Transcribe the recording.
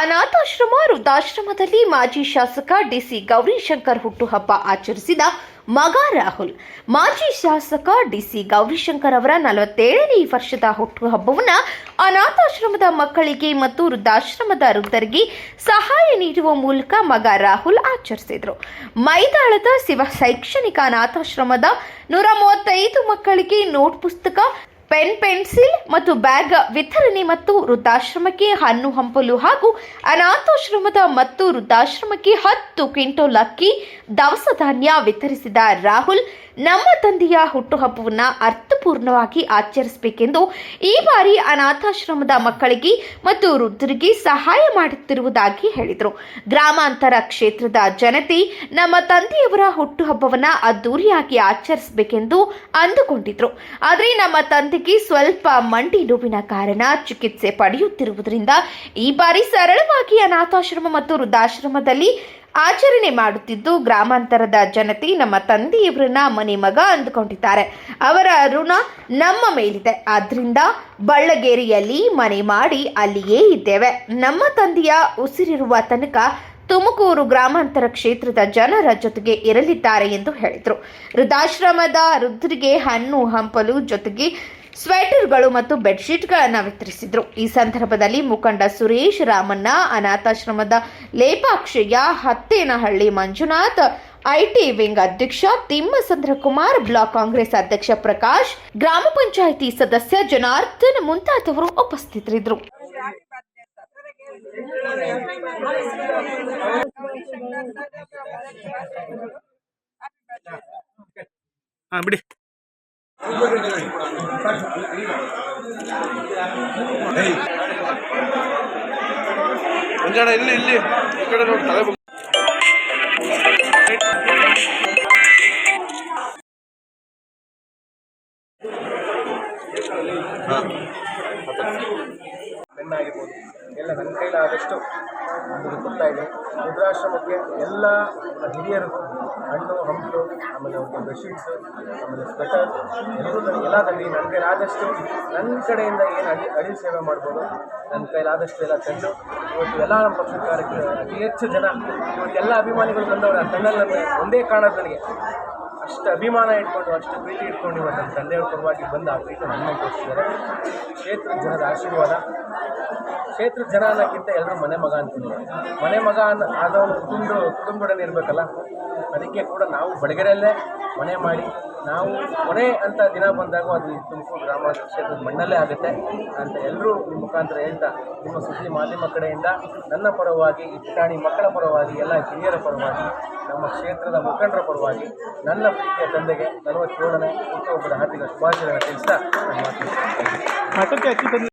ಅನಾಥಾಶ್ರಮ, ವೃದ್ಧಾಶ್ರಮದಲ್ಲಿ ಮಾಜಿ ಶಾಸಕ ಡಿಸಿ ಗೌರಿಶಂಕರ್ ಹುಟ್ಟುಹಬ್ಬ ಆಚರಿಸಿದ ಮಗ ರಾಹುಲ್. ಮಾಜಿ ಶಾಸಕ ಡಿಸಿ ಗೌರಿಶಂಕರ್ ಅವರ ನಲವತ್ತೇಳನೇ ವರ್ಷದ ಹುಟ್ಟುಹಬ್ಬವನ್ನು ಅನಾಥಾಶ್ರಮದ ಮಕ್ಕಳಿಗೆ ಮತ್ತು ವೃದ್ಧಾಶ್ರಮದ ವೃದ್ಧರಿಗೆ ಸಹಾಯ ನೀಡುವ ಮೂಲಕ ಮಗ ರಾಹುಲ್ ಆಚರಿಸಿದರು. ಮೈದಾಳದ ಶಿವ ಶೈಕ್ಷಣಿಕ ಅನಾಥಾಶ್ರಮದ ನೂರ ಮೂವತ್ತೈದು ಮಕ್ಕಳಿಗೆ ನೋಟ್ ಪುಸ್ತಕ ಪೆನ್, ಪೆನ್ಸಿಲ್ ಮತ್ತು ಬ್ಯಾಗ್ ವಿತರಣೆ ಮತ್ತು ವೃದ್ಧಾಶ್ರಮಕ್ಕೆ ಹಣ್ಣು, ಹಂಪಲು ಹಾಗೂ ಅನಾಥಾಶ್ರಮದ ಮತ್ತು ವೃದ್ಧಾಶ್ರಮಕ್ಕೆ ಹತ್ತು ಕ್ವಿಂಟೋಲ್ ಅಕ್ಕಿ ದವಸ ಧಾನ್ಯ ವಿತರಿಸಿದ ರಾಹುಲ್, ನಮ್ಮ ತಂದೆಯ ಹುಟ್ಟುಹಬ್ಬವನ್ನು ಅರ್ಥಪೂರ್ಣವಾಗಿ ಆಚರಿಸಬೇಕೆಂದು ಈ ಬಾರಿ ಅನಾಥಾಶ್ರಮದ ಮಕ್ಕಳಿಗೆ ಮತ್ತು ವೃದ್ಧರಿಗೆ ಸಹಾಯ ಮಾಡುತ್ತಿರುವುದಾಗಿ ಹೇಳಿದರು. ಗ್ರಾಮಾಂತರ ಕ್ಷೇತ್ರದ ಜನತೆ ನಮ್ಮ ತಂದೆಯವರ ಹುಟ್ಟುಹಬ್ಬವನ್ನು ಅದ್ದೂರಿಯಾಗಿ ಆಚರಿಸಬೇಕೆಂದು ಅಂದುಕೊಂಡಿದ್ರು. ಆದರೆ ನಮ್ಮ ತಂದೆಗೆ ಸ್ವಲ್ಪ ಮಂಡಿ ನೋವಿನ ಕಾರಣ ಚಿಕಿತ್ಸೆ ಪಡೆಯುತ್ತಿರುವುದರಿಂದ ಈ ಬಾರಿ ಸರಳವಾಗಿ ಅನಾಥಾಶ್ರಮ ಮತ್ತು ವೃದ್ಧಾಶ್ರಮದಲ್ಲಿ ಆಚರಣೆ ಮಾಡುತ್ತಿದ್ದು, ಗ್ರಾಮಾಂತರದ ಜನತೆ ನಮ್ಮ ತಂದೆಯವರನ್ನ ಮನೆ ಮಗ ಅಂದುಕೊಂಡಿದ್ದಾರೆ. ಅವರ ಋಣ ನಮ್ಮ ಮೇಲಿದೆ. ಆದ್ರಿಂದ ಬಳ್ಳಗೇರಿಯಲ್ಲಿ ಮನೆ ಮಾಡಿ ಅಲ್ಲಿಯೇ ಇದ್ದೇವೆ. ನಮ್ಮ ತಂದೆಯ ಉಸಿರಿರುವ ತನಕ ತುಮಕೂರು ಗ್ರಾಮಾಂತರ ಕ್ಷೇತ್ರದ ಜನರ ಜೊತೆಗೆ ಇರಲಿದ್ದಾರೆ ಎಂದು ಹೇಳಿದರು. ವೃದ್ಧಾಶ್ರಮದ ವೃದ್ಧರಿಗೆ ಹಣ್ಣು, ಹಂಪಲು ಜೊತೆಗೆ ಸ್ವೆಟರ್ಗಳು ಮತ್ತು ಬೆಡ್ಶೀಟ್ಗಳನ್ನು ವಿತರಿಸಿದರು. ಈ ಸಂದರ್ಭದಲ್ಲಿ ಮುಖಂಡ ಸುರೇಶ್ ರಾಮಣ್ಣ, ಅನಾಥಾಶ್ರಮದ ಲೇಪಾಕ್ಷಯ್ಯ, ಹತ್ತೇನಹಳ್ಳಿ ಮಂಜುನಾಥ್, ಐಟಿ ವಿಂಗ್ ಅಧ್ಯಕ್ಷ ತಿಮ್ಮಸಂದ್ರ ಕುಮಾರ್, ಬ್ಲಾಕ್ ಕಾಂಗ್ರೆಸ್ ಅಧ್ಯಕ್ಷ ಪ್ರಕಾಶ್, ಗ್ರಾಮ ಪಂಚಾಯಿತಿ ಸದಸ್ಯ ಜನಾರ್ದನ್ ಮುಂತಾದವರು ಉಪಸ್ಥಿತರಿದ್ದರು. ಬಿಡಿ. ಮಂಜಾಣ ಇಲ್ಲಿ ಇಲ್ಲಿ ಈ ಕಡೆ ನೋಡಿ ತಲೆ ಬಗ್ಗಿ. ಬೆನ್ನಾಗಿರ್ಬೋದು ಎಲ್ಲ ನನ್ನ ಕೈಲಾದಷ್ಟು ನಿಮಗೆ ಕೊಡ್ತಾ ಇದೆ ವೃದ್ಧಾಶ್ರಮಕ್ಕೆ ಎಲ್ಲ ಹಿರಿಯರು, ಹಣ್ಣು, ಹಂಪಲು, ಆಮೇಲೆ ಒಂದು ಬೆಡ್ಶೀಟ್ಸು ಆಮೇಲೆ ಸ್ವೆಟರ್, ಎಲ್ಲರೂ ನನಗೆ ಎಲ್ಲ ತಂದು ನನ್ನ ಕೈಲಾದಷ್ಟು ನನ್ನ ಕಡೆಯಿಂದ ಏನು ಅಡಿ ಅಡಿ ಸೇವೆ ಮಾಡ್ಬೋದು, ನನ್ನ ಕೈಲಾದಷ್ಟು ಎಲ್ಲ ತಂದು, ಇವತ್ತು ಎಲ್ಲ ನಮ್ಮ ಪಕ್ಷದ ಕಾರ್ಯಕ್ರಮ ಅತಿ ಹೆಚ್ಚು ಜನ ಇವತ್ತು ಎಲ್ಲ ಅಭಿಮಾನಿಗಳು ಬಂದವರು ಆ ಕಣ್ಣಲ್ಲಿ ಒಂದೇ ಕಾರಣ ನನಗೆ ಅಷ್ಟು ಅಭಿಮಾನ ಇಟ್ಕೊಂಡು, ಅಷ್ಟು ಪ್ರೀತಿ ಇಟ್ಕೊಂಡು ಇವತ್ತು ನಮ್ಮ ತಂದೆಯವ್ರ ಪರವಾಗಿ ಬಂದು ಆ ಪ್ರೀತಿ ನಮ್ಮನ್ನು ತೋರಿಸಿದ್ದಾರೆ ಕ್ಷೇತ್ರದ ಜನರ ಆಶೀರ್ವಾದ ಕ್ಷೇತ್ರದ ಜನ ಅನ್ನೋಕ್ಕಿಂತ ಎಲ್ಲರೂ ಮನೆ ಮಗ ಅಂತಿದ್ರು ಮನೆ ಮಗ ಅನ್ನ ಆದವನು ಕುಟುಂಬ ಕುಟುಂಬದೊಡನೆ ಇರಬೇಕಲ್ಲ ಅದಕ್ಕೆ ಕೂಡ ನಾವು ಬಡಗೆರೆಯಲ್ಲೇ ಮನೆ ಮಾಡಿ ನಾವು ಕೊನೆ ಅಂತ ದಿನ ಬಂದಾಗ ಅದು ತುಮಕೂರು ಗ್ರಾಮ ಕ್ಷೇತ್ರದ ಮಣ್ಣಲ್ಲೇ ಆಗುತ್ತೆ ಅಂತ ಎಲ್ಲರೂ ಮುಖಾಂತರ ಹೇಳ್ತಾ, ನಿಮ್ಮ ಸುದ್ದಿ ಮಾಧ್ಯಮ ಕಡೆಯಿಂದ ನನ್ನ ಪರವಾಗಿ, ಈ ಮಕ್ಕಳ ಪರವಾಗಿ, ಎಲ್ಲ ಹಿರಿಯರ ಪರವಾಗಿ, ನಮ್ಮ ಕ್ಷೇತ್ರದ ಮುಖಂಡರ ಪರವಾಗಿ, ನನ್ನ ಪ್ರೀತಿಯ ತಂದೆಗೆ ನಲವತ್ತೇಳನೇ ಹುಟ್ಟುಹಬ್ಬದ ಹಾರ್ದಿಕ ಶುಭಾಶಯಗಳನ್ನು ತಿಳಿಸ್ತಾ.